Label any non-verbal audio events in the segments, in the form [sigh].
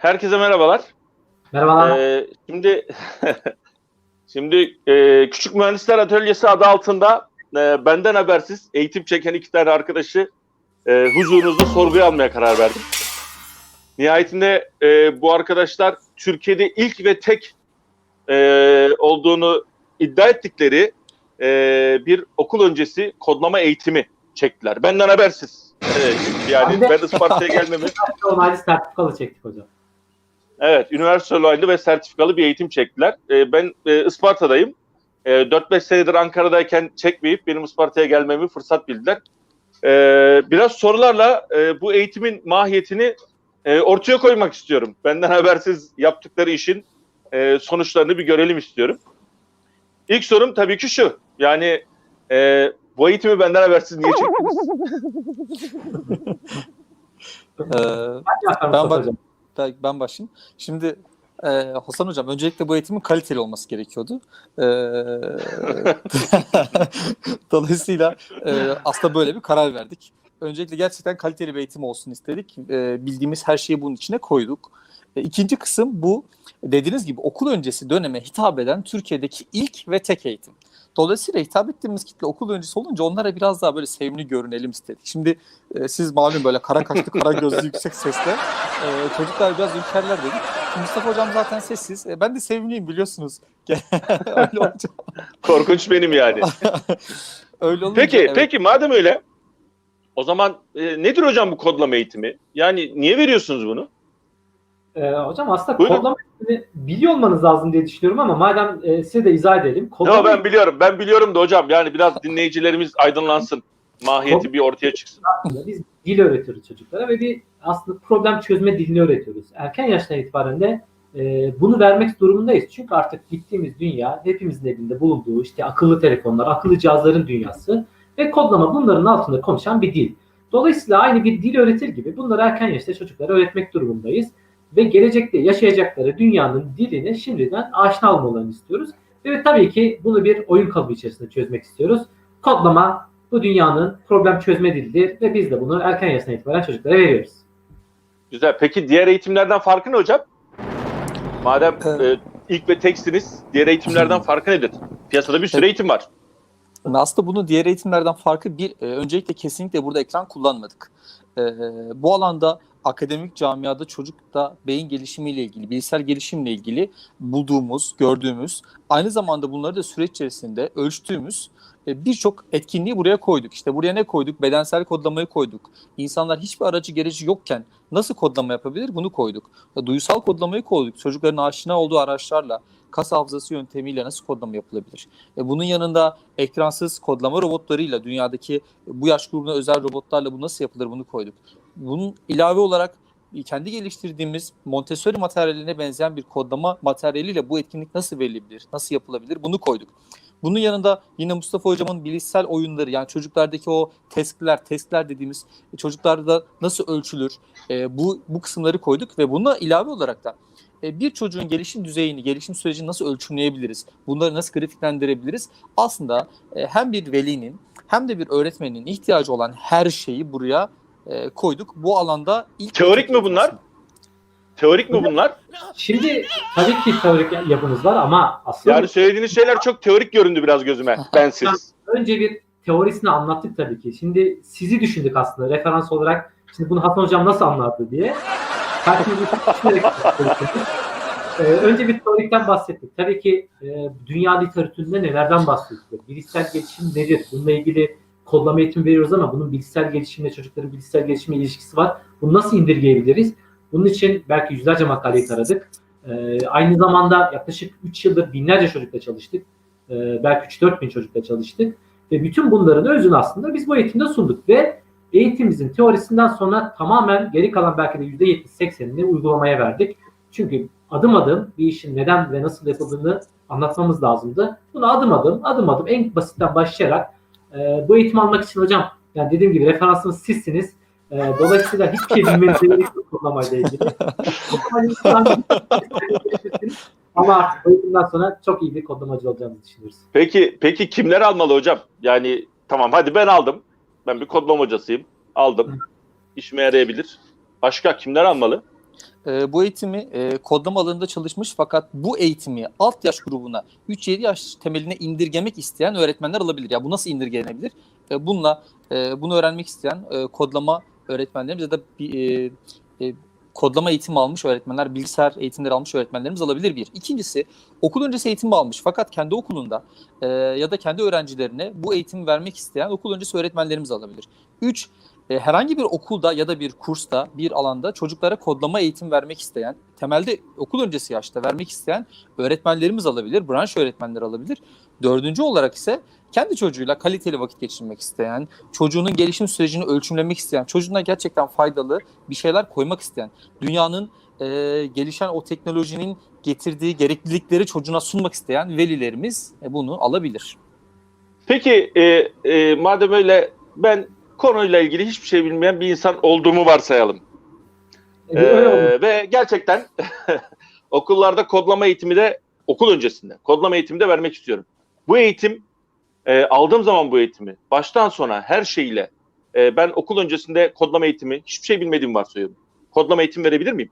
herkese merhabalar. Merhabalar. Ee, şimdi [laughs] şimdi e, Küçük Mühendisler Atölyesi adı altında e, benden habersiz eğitim çeken iki tane arkadaşı e, huzurunuzda sorguya almaya karar verdim. Nihayetinde e, bu arkadaşlar Türkiye'de ilk ve tek e, olduğunu iddia ettikleri e, bir okul öncesi kodlama eğitimi çektiler. Benden habersiz. Evet, yani ben Isparta'ya gelmemi [laughs] Normalde sertifikalı çektik hocam. Evet, üniversite onaylı ve sertifikalı bir eğitim çektiler. Ee, ben e, Isparta'dayım. E, 4-5 senedir Ankara'dayken çekmeyip benim Isparta'ya gelmemi fırsat bildiler. Ee, biraz sorularla e, bu eğitimin mahiyetini e, ortaya koymak istiyorum. Benden [laughs] habersiz yaptıkları işin e, sonuçlarını bir görelim istiyorum. İlk sorum tabii ki şu. Yani e, bu eğitimi benden habersiz niye çektiniz? [laughs] Ee, ben, Mustafa hocam? ben, başlayayım. Şimdi e, Hasan Hocam öncelikle bu eğitimin kaliteli olması gerekiyordu. Ee, [laughs] dolayısıyla e, aslında böyle bir karar verdik. Öncelikle gerçekten kaliteli bir eğitim olsun istedik. E, bildiğimiz her şeyi bunun içine koyduk. İkinci kısım bu dediğiniz gibi okul öncesi döneme hitap eden Türkiye'deki ilk ve tek eğitim. Dolayısıyla hitap ettiğimiz kitle okul öncesi olunca onlara biraz daha böyle sevimli görünelim istedik. Şimdi e, siz malum böyle kara kaşlı, kara gözlü [laughs] yüksek sesle e, çocuklar biraz ülkerler dedik. Şimdi Mustafa Hocam zaten sessiz. E, ben de sevimliyim biliyorsunuz. [laughs] öyle olunca, Korkunç benim yani. [laughs] öyle olunca Peki, evet. peki madem öyle, o zaman e, nedir hocam bu kodlama eğitimi? Yani niye veriyorsunuz bunu? Ee, hocam aslında Buyurun. kodlama eğitimini biliyor olmanız lazım diye düşünüyorum ama madem e, size de izah edelim. Kodlama Yo, ben biliyorum, ben biliyorum da hocam. Yani biraz dinleyicilerimiz aydınlansın. Mahiyeti bir ortaya çıksın. biz dil öğretiyoruz çocuklara ve bir aslında problem çözme dilini öğretiyoruz. Erken yaştan itibaren de e, bunu vermek durumundayız. Çünkü artık gittiğimiz dünya hepimizin elinde bulunduğu işte akıllı telefonlar, akıllı cihazların dünyası ve kodlama bunların altında konuşan bir dil. Dolayısıyla aynı bir dil öğretir gibi bunları erken yaşta çocuklara öğretmek durumundayız. Ve gelecekte yaşayacakları dünyanın diline şimdiden aşina olmalarını istiyoruz. Ve tabii ki bunu bir oyun kalıbı içerisinde çözmek istiyoruz. Kodlama bu dünyanın problem çözme dilidir ve biz de bunu erken yaştan itibaren çocuklara veriyoruz. Güzel. Peki diğer eğitimlerden farkı ne hocam? Madem Evet. e, ilk ve teksiniz, diğer eğitimlerden farkı nedir? Piyasada bir sürü Evet. eğitim var. Aslında bunun diğer eğitimlerden farkı bir, e, öncelikle kesinlikle burada ekran kullanmadık. E, bu alanda akademik camiada çocukta beyin gelişimiyle ilgili, bilişsel gelişimle ilgili bulduğumuz, gördüğümüz, aynı zamanda bunları da süreç içerisinde ölçtüğümüz e, birçok etkinliği buraya koyduk. İşte buraya ne koyduk? Bedensel kodlamayı koyduk. İnsanlar hiçbir aracı gereci yokken nasıl kodlama yapabilir? Bunu koyduk. E, Duysal kodlamayı koyduk. Çocukların aşina olduğu araçlarla, kas hafızası yöntemiyle nasıl kodlama yapılabilir? E, bunun yanında ekransız kodlama robotlarıyla dünyadaki bu yaş grubuna özel robotlarla bu nasıl yapılır bunu koyduk. Bunun ilave olarak kendi geliştirdiğimiz Montessori materyaline benzeyen bir kodlama materyaliyle bu etkinlik nasıl verilebilir, nasıl yapılabilir bunu koyduk. Bunun yanında yine Mustafa Hocam'ın bilişsel oyunları yani çocuklardaki o testler, testler dediğimiz çocuklarda nasıl ölçülür e, bu, bu kısımları koyduk ve buna ilave olarak da bir çocuğun gelişim düzeyini, gelişim sürecini nasıl ölçümleyebiliriz? Bunları nasıl grafiklendirebiliriz? Aslında e, hem bir velinin hem de bir öğretmenin ihtiyacı olan her şeyi buraya e, koyduk. Bu alanda ilk Teorik mi bunlar? Teorik mi bunlar? Şimdi tabii ki teorik yapımız var ama aslında Yani söylediğiniz şeyler çok teorik göründü biraz gözüme. [laughs] Bensiz. önce bir teorisini anlattık tabii ki. Şimdi sizi düşündük aslında referans olarak. Şimdi bunu Hasan Hocam nasıl anlattı diye. Ee, önce bir teorikten bahsettik. Tabii ki e, dünya literatüründe nelerden bahsediyor? Bilişsel gelişim nedir? Bununla ilgili kodlama eğitimi veriyoruz ama bunun bilişsel gelişimle çocukların bilişsel gelişimle ilişkisi var. Bunu nasıl indirgeyebiliriz? Bunun için belki yüzlerce makaleyi taradık. Ee, aynı zamanda yaklaşık 3 yıldır binlerce çocukla çalıştık. Ee, belki 3-4 bin çocukla çalıştık. Ve bütün bunların özünü aslında biz bu eğitimde sunduk ve eğitimimizin teorisinden sonra tamamen geri kalan belki de %70-80'ini uygulamaya verdik. Çünkü adım adım bir işin neden ve nasıl yapıldığını anlatmamız lazımdı. Bunu adım adım, adım adım en basitten başlayarak e, bu eğitim almak için hocam, yani dediğim gibi referansınız sizsiniz. E, dolayısıyla hiçbir şey bilmenize gerek [laughs] yok kodlamayla ilgili. [laughs] Ama artık eğitimden sonra çok iyi bir kodlamacı olacağımızı düşünüyoruz. Peki peki kimler almalı hocam? Yani tamam hadi ben aldım. Ben bir kodlama hocasıyım. Aldım. İşime yarayabilir. Başka kimler almalı? e, bu eğitimi e, kodlama alanında çalışmış fakat bu eğitimi alt yaş grubuna 3-7 yaş temeline indirgemek isteyen öğretmenler alabilir. Ya bu nasıl indirgenebilir? E, bununla e, bunu öğrenmek isteyen e, kodlama öğretmenlerimiz ya da bir e, e, kodlama eğitimi almış öğretmenler, bilgisayar eğitimleri almış öğretmenlerimiz alabilir bir. İkincisi okul öncesi eğitim almış fakat kendi okulunda e, ya da kendi öğrencilerine bu eğitimi vermek isteyen okul öncesi öğretmenlerimiz alabilir. Üç, e, herhangi bir okulda ya da bir kursta, bir alanda çocuklara kodlama eğitim vermek isteyen, temelde okul öncesi yaşta vermek isteyen öğretmenlerimiz alabilir, branş öğretmenleri alabilir. Dördüncü olarak ise kendi çocuğuyla kaliteli vakit geçirmek isteyen, çocuğunun gelişim sürecini ölçümlemek isteyen, çocuğuna gerçekten faydalı bir şeyler koymak isteyen, dünyanın e, gelişen o teknolojinin getirdiği gereklilikleri çocuğuna sunmak isteyen velilerimiz e, bunu alabilir. Peki e, e, madem öyle ben konuyla ilgili hiçbir şey bilmeyen bir insan olduğumu varsayalım. E. Ee, ve gerçekten [laughs] okullarda kodlama eğitimi de okul öncesinde kodlama eğitimi de vermek istiyorum. Bu eğitim e, aldığım zaman bu eğitimi baştan sona her şeyle e, ben okul öncesinde kodlama eğitimi hiçbir şey bilmediğimi varsayıyorum. Kodlama eğitim verebilir miyim?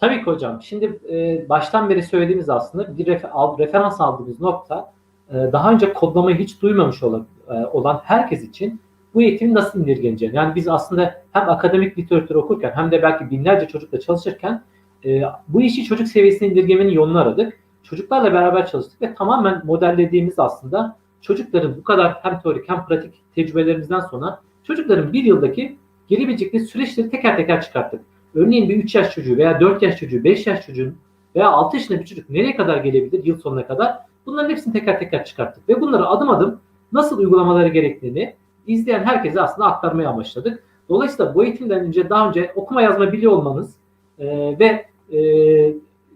Tabii ki hocam. Şimdi e, baştan beri söylediğimiz aslında bir refer- al- referans aldığımız nokta e, daha önce kodlamayı hiç duymamış olan, e, olan herkes için bu eğitimin nasıl indirgeneceğini. Yani biz aslında hem akademik literatür okurken hem de belki binlerce çocukla çalışırken e, bu işi çocuk seviyesine indirgemenin yolunu aradık. Çocuklarla beraber çalıştık ve tamamen modellediğimiz aslında çocukların bu kadar hem teorik hem pratik tecrübelerimizden sonra çocukların bir yıldaki gelebilecekleri süreçleri teker teker çıkarttık. Örneğin bir 3 yaş çocuğu veya 4 yaş çocuğu, 5 yaş çocuğun veya 6 yaşında bir çocuk nereye kadar gelebilir yıl sonuna kadar bunların hepsini teker teker çıkarttık. Ve bunları adım adım nasıl uygulamaları gerektiğini izleyen herkese aslında aktarmaya amaçladık. Dolayısıyla bu eğitimden önce daha önce okuma yazma biliyor olmanız e, ve e,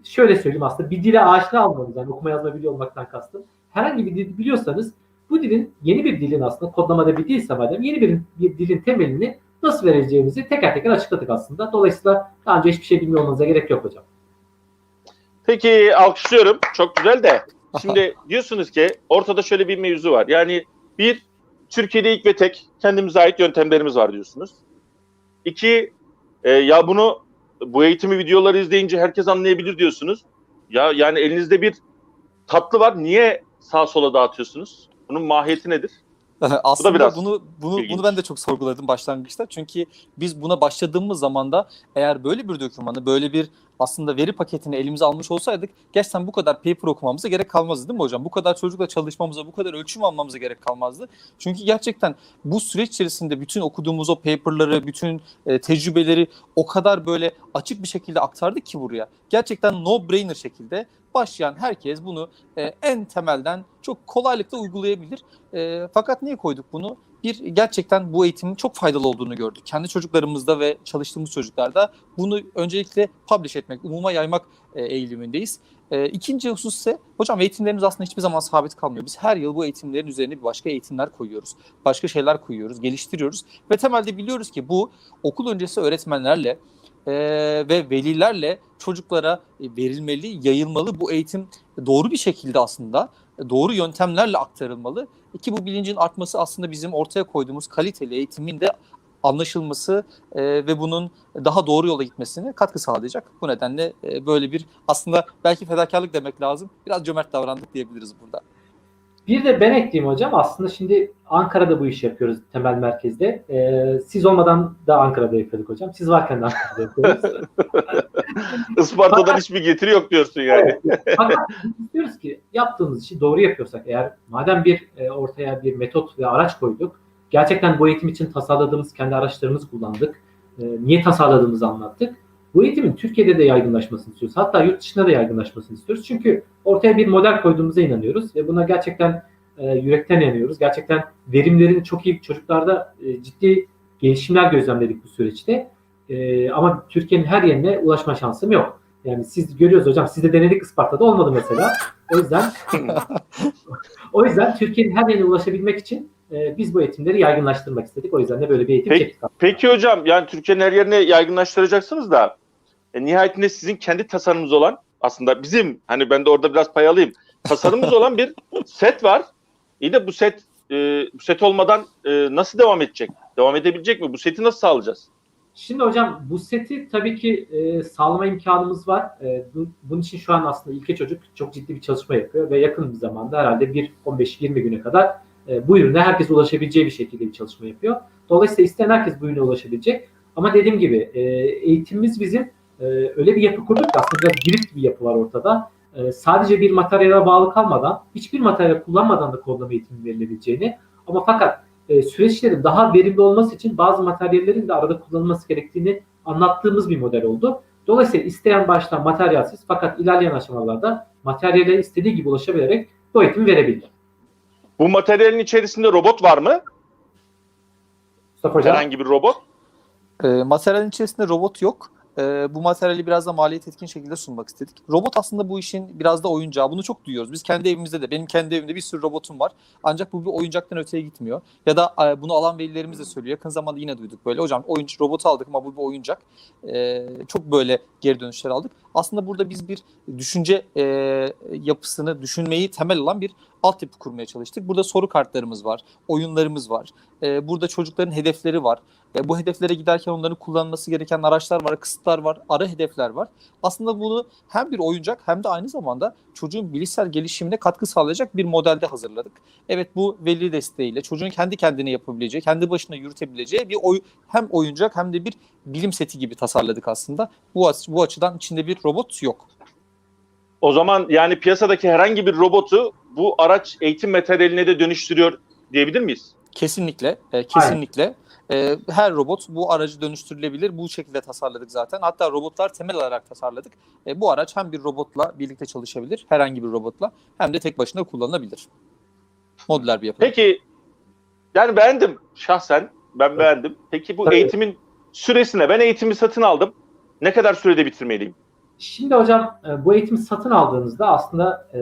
şöyle söyleyeyim aslında bir dile aşina olmanız yani okuma yazma biliyor olmaktan kastım. Herhangi bir dil biliyorsanız bu dilin yeni bir dilin aslında kodlamada bir dilse madem yeni bir, bir dilin temelini nasıl vereceğimizi teker teker açıkladık aslında. Dolayısıyla daha önce hiçbir şey bilmiyor olmanıza gerek yok hocam. Peki alkışlıyorum. Çok güzel de. Şimdi [laughs] diyorsunuz ki ortada şöyle bir mevzu var. Yani bir, Türkiye'de ilk ve tek kendimize ait yöntemlerimiz var diyorsunuz. İki, e, ya bunu bu eğitimi videoları izleyince herkes anlayabilir diyorsunuz. Ya yani elinizde bir tatlı var. Niye sağa sola dağıtıyorsunuz? Bunun mahiyeti nedir? [laughs] Aslında biraz bunu bunu ilginç. bunu ben de çok sorguladım başlangıçta. Çünkü biz buna başladığımız zaman da eğer böyle bir dokümanı, böyle bir aslında veri paketini elimize almış olsaydık gerçekten bu kadar paper okumamıza gerek kalmazdı değil mi hocam? Bu kadar çocukla çalışmamıza, bu kadar ölçüm almamıza gerek kalmazdı. Çünkü gerçekten bu süreç içerisinde bütün okuduğumuz o paperları, bütün e, tecrübeleri o kadar böyle açık bir şekilde aktardık ki buraya. Gerçekten no brainer şekilde başlayan herkes bunu e, en temelden çok kolaylıkla uygulayabilir. E, fakat niye koyduk bunu? Bir gerçekten bu eğitimin çok faydalı olduğunu gördük. Kendi çocuklarımızda ve çalıştığımız çocuklarda bunu öncelikle publish etmek, umuma yaymak e, eğilimindeyiz. E, ikinci husus ise hocam eğitimlerimiz aslında hiçbir zaman sabit kalmıyor. Biz her yıl bu eğitimlerin üzerine bir başka eğitimler koyuyoruz. Başka şeyler koyuyoruz, geliştiriyoruz ve temelde biliyoruz ki bu okul öncesi öğretmenlerle e, ve velilerle çocuklara e, verilmeli, yayılmalı. Bu eğitim doğru bir şekilde aslında doğru yöntemlerle aktarılmalı. Ki bu bilincin artması aslında bizim ortaya koyduğumuz kaliteli eğitimin de anlaşılması e, ve bunun daha doğru yola gitmesine katkı sağlayacak. Bu nedenle e, böyle bir aslında belki fedakarlık demek lazım. Biraz cömert davrandık diyebiliriz burada. Bir de ben ekleyeyim hocam. Aslında şimdi Ankara'da bu işi yapıyoruz temel merkezde. Ee, siz olmadan da Ankara'da yapıyorduk hocam. Siz varken de Ankara'da yapıyoruz. [laughs] Isparta'dan hiçbir getiri yok diyorsun yani. Fakat biz istiyoruz ki yaptığımız işi doğru yapıyorsak eğer madem bir e, ortaya bir metot ve araç koyduk gerçekten bu eğitim için tasarladığımız kendi araçlarımızı kullandık. E, niye tasarladığımızı anlattık. Bu eğitimin Türkiye'de de yaygınlaşmasını istiyoruz. Hatta yurt dışında da yaygınlaşmasını istiyoruz. Çünkü ortaya bir model koyduğumuza inanıyoruz ve buna gerçekten e, yürekten inanıyoruz. Gerçekten verimlerin çok iyi çocuklarda e, ciddi gelişimler gözlemledik bu süreçte. E, ama Türkiye'nin her yerine ulaşma şansım yok. Yani siz görüyoruz hocam. Siz de denedik Isparta'da olmadı mesela. O yüzden [laughs] o yüzden Türkiye'nin her yerine ulaşabilmek için e, biz bu eğitimleri yaygınlaştırmak istedik. O yüzden de böyle bir eğitim Peki, çektik. Peki hocam yani Türkiye'nin her yerine yaygınlaştıracaksınız da e, nihayetinde sizin kendi tasarımınız olan aslında bizim hani ben de orada biraz pay alayım. Tasarımımız [laughs] olan bir set var. İyi de bu set e, bu set olmadan e, nasıl devam edecek? Devam edebilecek mi? Bu seti nasıl sağlayacağız? Şimdi hocam bu seti tabii ki e, sağlama imkanımız var. E, bu- bunun için şu an aslında İlke Çocuk çok ciddi bir çalışma yapıyor ve yakın bir zamanda herhalde bir 15-20 güne kadar e, bu ürüne herkes ulaşabileceği bir şekilde bir çalışma yapıyor. Dolayısıyla isteyen herkes bu ürüne ulaşabilecek. Ama dediğim gibi e, eğitimimiz bizim e, öyle bir yapı kurduk ki aslında biraz girift bir yapı var ortada. E, sadece bir materyale bağlı kalmadan, hiçbir materyal kullanmadan da kodlama eğitimi verilebileceğini ama fakat e, süreçlerin daha verimli olması için bazı materyallerin de arada kullanılması gerektiğini anlattığımız bir model oldu. Dolayısıyla isteyen baştan materyalsiz fakat ilerleyen aşamalarda materyale istediği gibi ulaşabilerek bu eğitimi verebilir. Bu materyalin içerisinde robot var mı? Mustafa Hocam. Herhangi bir robot? E, materyalin içerisinde robot yok. E, bu materyali biraz da maliyet etkin şekilde sunmak istedik. Robot aslında bu işin biraz da oyuncağı. Bunu çok duyuyoruz. Biz kendi evimizde de, benim kendi evimde bir sürü robotum var. Ancak bu bir oyuncaktan öteye gitmiyor. Ya da e, bunu alan velilerimiz de söylüyor. Yakın zamanda yine duyduk böyle. Hocam oyuncu robotu aldık ama bu bir oyuncak. E, çok böyle geri dönüşler aldık. Aslında burada biz bir düşünce e, yapısını, düşünmeyi temel alan bir altyapı kurmaya çalıştık. Burada soru kartlarımız var, oyunlarımız var. E, burada çocukların hedefleri var. E, bu hedeflere giderken onların kullanması gereken araçlar var, kısıtlar var, ara hedefler var. Aslında bunu hem bir oyuncak hem de aynı zamanda çocuğun bilişsel gelişimine katkı sağlayacak bir modelde hazırladık. Evet bu veli desteğiyle çocuğun kendi kendine yapabileceği, kendi başına yürütebileceği bir oy, hem oyuncak hem de bir bilim seti gibi tasarladık aslında. Bu, bu açıdan içinde bir robot yok. O zaman yani piyasadaki herhangi bir robotu bu araç eğitim materyaline de dönüştürüyor diyebilir miyiz? Kesinlikle, e, kesinlikle. E, her robot bu aracı dönüştürülebilir. Bu şekilde tasarladık zaten. Hatta robotlar temel olarak tasarladık. E, bu araç hem bir robotla birlikte çalışabilir, herhangi bir robotla, hem de tek başına kullanılabilir. Modüler bir yapı. Peki yani beğendim şahsen. Ben beğendim. Peki bu Tabii. eğitimin süresine ben eğitimi satın aldım. Ne kadar sürede bitirmeliyim? Şimdi hocam e, bu eğitimi satın aldığınızda aslında e,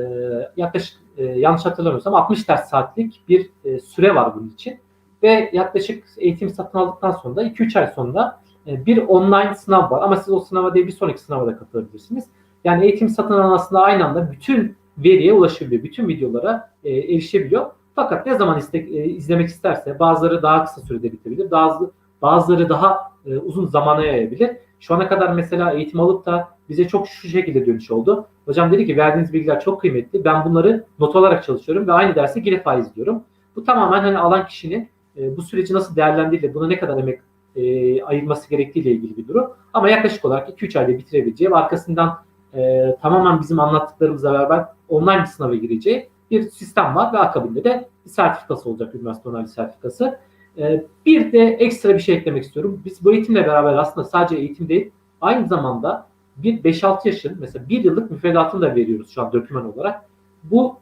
yaklaşık e, yanlış hatırlamıyorsam 60 ders saatlik bir süre var bunun için. Ve yaklaşık eğitim satın aldıktan sonra da 2-3 ay sonra bir online sınav var. Ama siz o sınava değil bir sonraki sınava da katılabilirsiniz. Yani eğitim satın alan aslında aynı anda bütün veriye ulaşabiliyor. Bütün videolara erişebiliyor. Fakat ne zaman iste, e, izlemek isterse bazıları daha kısa sürede bitebilir. Bazı, bazıları daha uzun zamana yayabilir. Şu ana kadar mesela eğitim alıp da bize çok şu şekilde dönüş oldu. Hocam dedi ki verdiğiniz bilgiler çok kıymetli. Ben bunları not olarak çalışıyorum ve aynı dersi Girefa izliyorum. Bu tamamen hani alan kişinin e, bu süreci nasıl değerlendirdiğiyle, buna ne kadar emek e, ayırması gerektiğiyle ilgili bir durum. Ama yaklaşık olarak 2-3 ayda bitirebileceği ve arkasından e, tamamen bizim anlattıklarımızla beraber online bir sınava gireceği bir sistem var ve akabinde de bir sertifikası olacak, üniversite onaylı sertifikası. E, bir de ekstra bir şey eklemek istiyorum. Biz bu eğitimle beraber aslında sadece eğitim değil, aynı zamanda bir 5-6 yaşın mesela bir yıllık müfredatını da veriyoruz şu an doküman olarak. Bu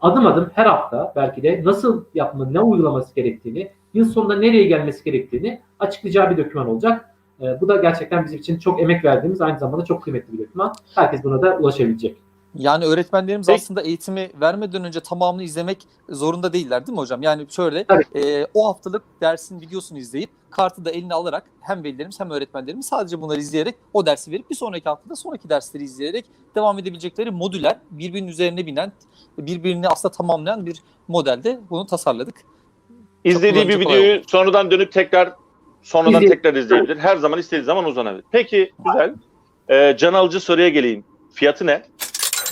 adım adım her hafta belki de nasıl yapma, ne uygulaması gerektiğini, yıl sonunda nereye gelmesi gerektiğini açıklayacağı bir doküman olacak. Ee, bu da gerçekten bizim için çok emek verdiğimiz aynı zamanda çok kıymetli bir doküman. Herkes buna da ulaşabilecek. Yani öğretmenlerimiz Peki. aslında eğitimi vermeden önce tamamını izlemek zorunda değiller değil mi hocam? Yani şöyle e, o haftalık dersin videosunu izleyip kartı da eline alarak hem velilerimiz hem öğretmenlerimiz sadece bunları izleyerek o dersi verip bir sonraki haftada sonraki dersleri izleyerek devam edebilecekleri modüler birbirinin üzerine binen birbirini aslında tamamlayan bir modelde bunu tasarladık. İzlediği bir videoyu sonradan dönüp tekrar sonradan İzley- tekrar izleyebilir. Her zaman istediği zaman uzanabilir. Peki güzel. Ee, can alıcı soruya geleyim. Fiyatı ne?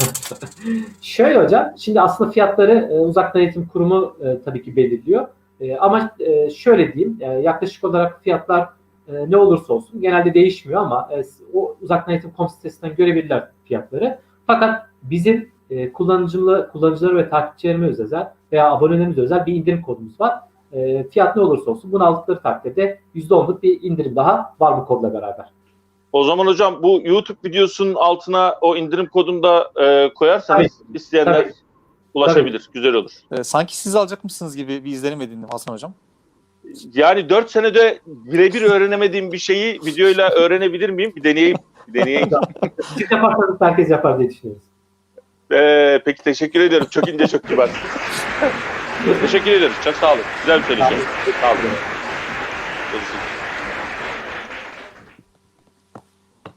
[laughs] Şöyle hocam, şimdi aslında fiyatları e, uzaktan eğitim kurumu e, tabii ki belirliyor. E, ama e, şöyle diyeyim, e, yaklaşık olarak fiyatlar e, ne olursa olsun genelde değişmiyor ama e, o uzaktan eğitim kom sitesinden görebilirler fiyatları. Fakat bizim e, kullanıcılı, kullanıcıları ve takipçilerimiz özel veya abonelerimiz özel bir indirim kodumuz var. E, fiyat ne olursa olsun bunu aldıkları takdirde %10'luk bir indirim daha var bu kodla beraber. O zaman hocam bu YouTube videosunun altına o indirim kodunu da e, koyarsanız isteyenler Tabii. ulaşabilir. Güzel olur. E, sanki siz alacakmışsınız gibi bir izlenim edindim Hasan hocam. Yani 4 senede birebir öğrenemediğim bir şeyi videoyla öğrenebilir miyim? Bir deneyeyim. Bir deneyeyim. [laughs] Siz yaparsanız herkes yapar diye düşünüyoruz. Ee, peki teşekkür ederim. Çok ince çok kibar. [laughs] teşekkür ederim. Çok sağ olun. Güzel bir söyleşi. Sağ olun. Görüşürüz.